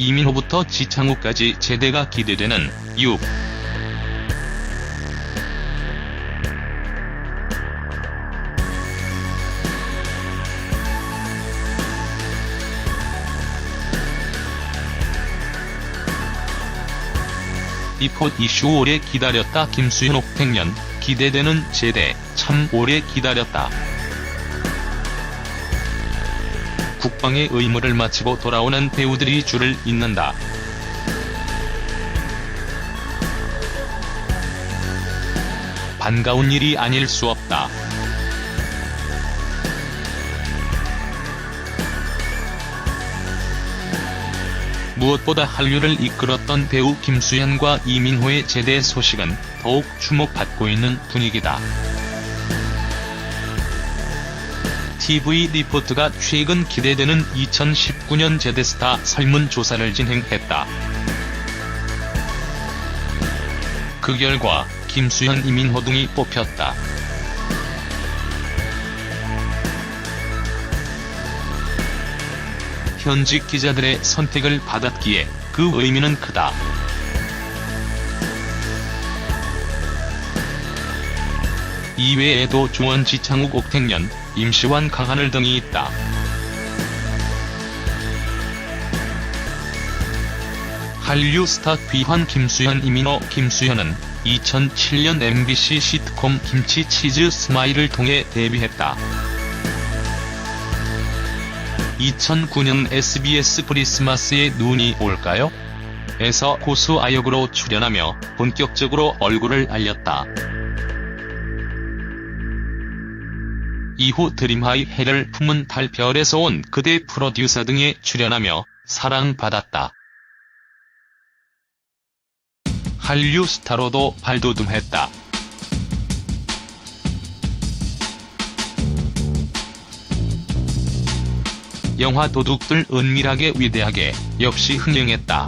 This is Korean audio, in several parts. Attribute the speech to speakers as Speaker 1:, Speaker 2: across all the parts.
Speaker 1: 이민호부터 지창욱까지 제대가 기대되는 6. 이포 이슈 오래 기다렸다 김수현 옥택년 기대되는 제대 참 오래 기다렸다. 국방의 의무를 마치고 돌아오는 배우들이 줄을 잇는다. 반가운 일이 아닐 수 없다. 무엇보다 한류를 이끌었던 배우 김수현과 이민호의 제대 소식은 더욱 주목받고 있는 분위기다. TV 리포트가 최근 기대되는 2019년 제대스타 설문조사를 진행했다. 그 결과 김수현, 이민호 등이 뽑혔다. 현직 기자들의 선택을 받았기에 그 의미는 크다. 이외에도 조원 지창욱 옥택년, 임시완 강하늘 등이 있다. 한류 스타 귀환 김수현 이민호 김수현은 2007년 MBC 시트콤 김치 치즈 스마일을 통해 데뷔했다. 2009년 SBS 크리스마스에 눈이 올까요? 에서 고수 아역으로 출연하며 본격적으로 얼굴을 알렸다. 이후 드림하이 해를 품은 달 별에서 온 그대 프로듀서 등에 출연하며 사랑받았다. 한류 스타로도 발돋움했다. 영화 도둑들 은밀하게 위대하게 역시 흥행했다.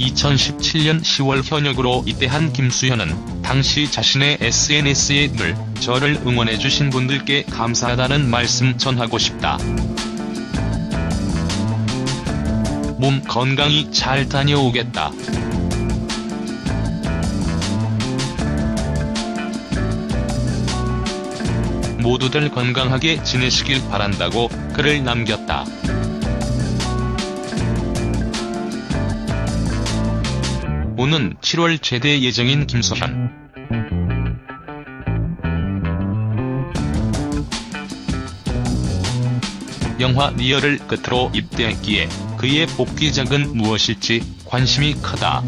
Speaker 1: (2017년 10월) 현역으로 입대한 김수현은 당시 자신의 SNS에 늘 저를 응원해주신 분들께 감사하다는 말씀 전하고 싶다. 몸 건강히 잘 다녀오겠다. 모두들 건강하게 지내시길 바란다고 글을 남겼다. 오는 7월 제대 예정인 김소현. 영화 리얼을 끝으로 입대했기에 그의 복귀작은 무엇일지 관심이 크다.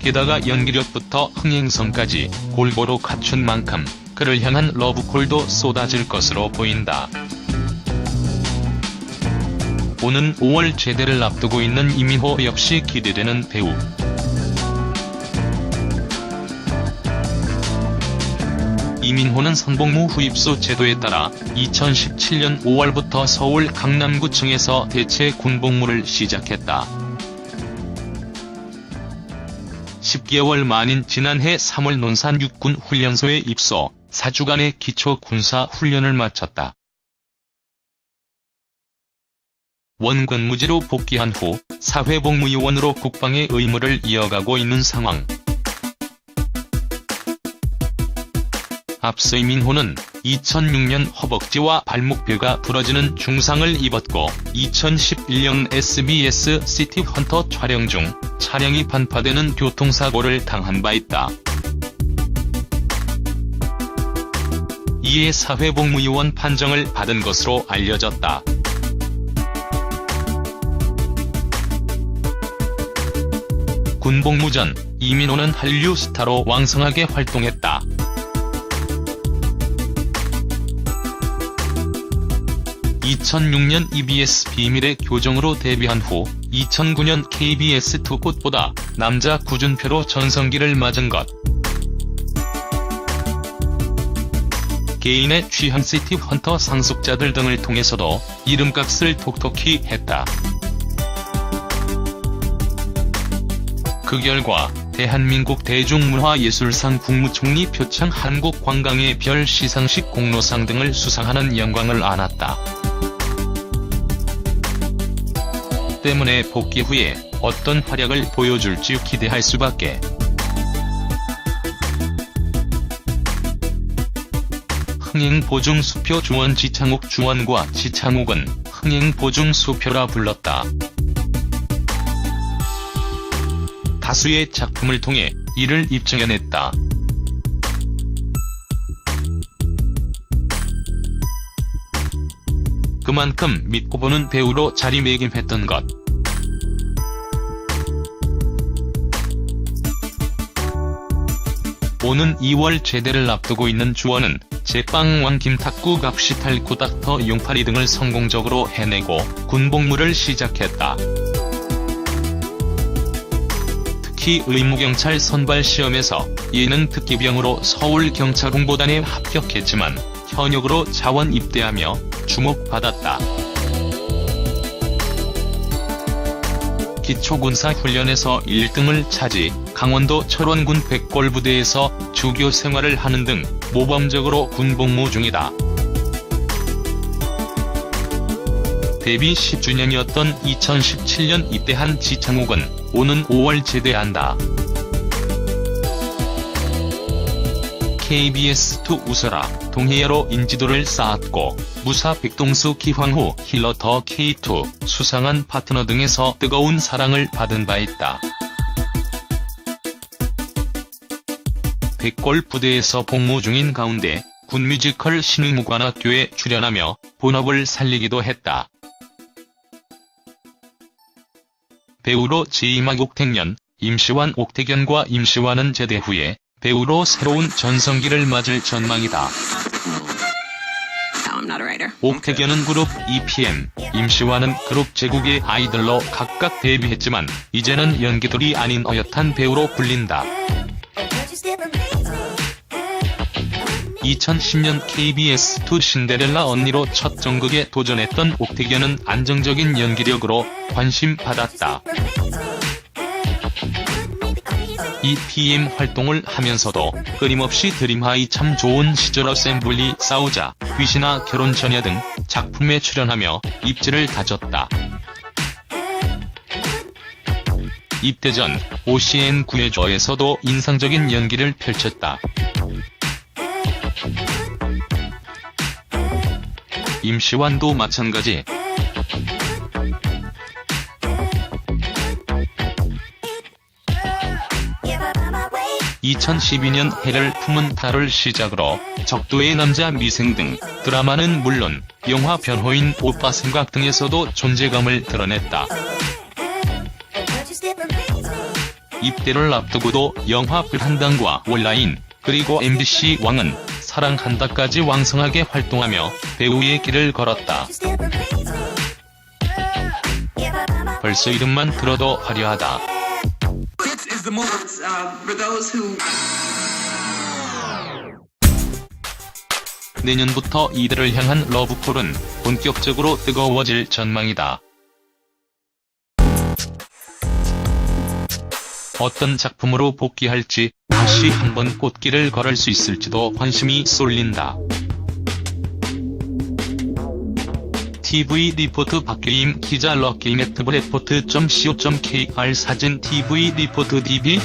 Speaker 1: 게다가 연기력부터 흥행성까지 골고루 갖춘 만큼 그를 향한 러브콜도 쏟아질 것으로 보인다. 오는 5월 제대를 앞두고 있는 이민호 역시 기대되는 배우. 이민호는 선복무 후입소 제도에 따라 2017년 5월부터 서울 강남구청에서 대체 군복무를 시작했다. 10개월 만인 지난해 3월 논산 육군 훈련소에 입소, 4주간의 기초 군사 훈련을 마쳤다. 원근무지로 복귀한 후 사회복무요원으로 국방의 의무를 이어가고 있는 상황. 앞서 이민호는 2006년 허벅지와 발목뼈가 부러지는 중상을 입었고 2011년 SBS 시티 헌터 촬영 중 차량이 반파되는 교통사고를 당한 바 있다. 이에 사회복무요원 판정을 받은 것으로 알려졌다. 군복무 전 이민호는 한류 스타로 왕성하게 활동했다. (2006년) EBS 비밀의 교정으로 데뷔한 후 2009년 KBS 두 꽃보다 남자 구준표로 전성기를 맞은 것. 개인의 취향 시티 헌터 상속자들 등을 통해서도 이름값을 톡톡히 했다. 그 결과 대한민국 대중문화예술상 국무총리 표창 한국관광의 별 시상식 공로상 등을 수상하는 영광을 안았다. 때문에 복귀 후에 어떤 활약을 보여줄지 기대할 수밖에. 흥행 보증 수표 주원 지창욱 주원과 지창욱은 흥행 보증 수표라 불렀다. 다수의 작품을 통해 이를 입증해냈다. 그만큼 믿고 보는 배우로 자리매김했던 것. 오는 2월 제대를 앞두고 있는 주원은 제빵왕 김탁구 갑시탈 구 닥터 용팔이 등을 성공적으로 해내고 군복무를 시작했다. 특히 의무경찰 선발 시험에서 예능 특기병으로 서울경찰홍보단에 합격했지만 현역으로 자원 입대하며 주목받았다. 기초군사 훈련에서 1등을 차지, 강원도 철원군 백골부대에서 주교 생활을 하는 등 모범적으로 군복무 중이다. 데뷔 10주년이었던 2017년 입대한 지창욱은 오는 5월 제대한다. KBS2 웃어라, 동해여로 인지도를 쌓았고, 무사 백동수 기황후 힐러 더 K2, 수상한 파트너 등에서 뜨거운 사랑을 받은 바 있다. 백골 부대에서 복무 중인 가운데 군 뮤지컬 신의무관학교에 출연하며 본업을 살리기도 했다. 배우로 재임한 옥택년, 임시완 옥택연과 임시완은 제대 후에 배우로 새로운 전성기를 맞을 전망이다. 옥택연은 그룹 EPM, 임시완은 그룹 제국의 아이들로 각각 데뷔했지만 이제는 연기돌이 아닌 어엿한 배우로 불린다. 2010년 KBS2 신데렐라 언니로 첫 정극에 도전했던 옥택연은 안정적인 연기력으로 관심 받았다. EPM 활동을 하면서도 끊임없이 드림하이 참 좋은 시절 어셈블리 싸우자, 귀신아 결혼 전야 등 작품에 출연하며 입지를 다졌다. 입대 전 OCN 구해줘에서도 인상적인 연기를 펼쳤다. 임시완도 마찬가지. 2012년 해를 품은 달을 시작으로 적도의 남자 미생 등 드라마는 물론 영화 변호인 오빠 생각 등에서도 존재감을 드러냈다. 입대를 앞두고도 영화 불한당과 온라인 그리고 MBC 왕은 사랑한다까지 왕성하게 활동하며 배우의 길을 걸었다. 벌써 이름만 들어도 화려하다. 내년부터 이들을 향한 러브콜은 본격적으로 뜨거워질 전망이다. 어떤 작품으로 복귀할지 다시 한번 꽃길을 걸을 수 있을지도 관심이 쏠린다. TV 리포트 박규임 기자 블레포트.co.kr 사진 TV 리포트 DB